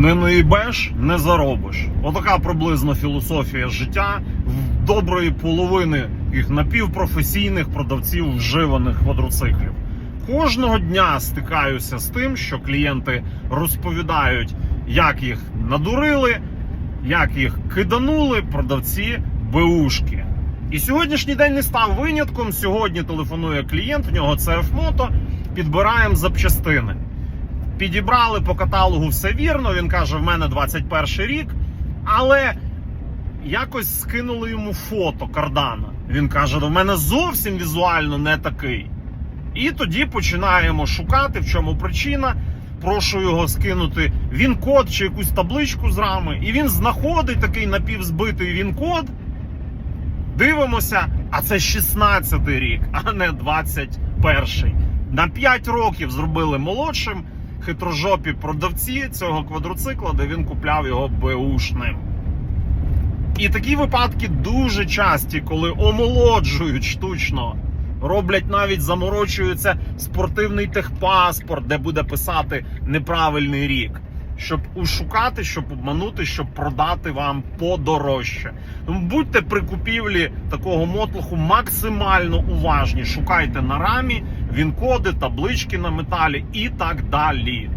Не наїбеш, не заробиш. Отака приблизно філософія життя в доброї половини їх напівпрофесійних продавців вживаних квадроциклів. Кожного дня стикаюся з тим, що клієнти розповідають, як їх надурили, як їх киданули продавці БУшки. І сьогоднішній день не став винятком. Сьогодні телефонує клієнт, в нього CF Moto, підбираємо запчастини. Підібрали по каталогу все вірно. Він каже: в мене 21 рік, але якось скинули йому фото кардана. Він каже: в мене зовсім візуально не такий. І тоді починаємо шукати, в чому причина. Прошу його скинути він-код чи якусь табличку з рами. І він знаходить такий напівзбитий він-код. Дивимося, а це 16-й рік, а не 21-й. На 5 років зробили молодшим хитрожопі продавці цього квадроцикла, де він купляв його беушним. І такі випадки дуже часті, коли омолоджують штучно. Роблять навіть заморочуються спортивний техпаспорт, де буде писати неправильний рік, щоб ушукати, щоб обманути, щоб продати вам подорожче. Будьте при купівлі такого мотлуху максимально уважні. Шукайте на рамі він-коди, таблички на металі і так далі.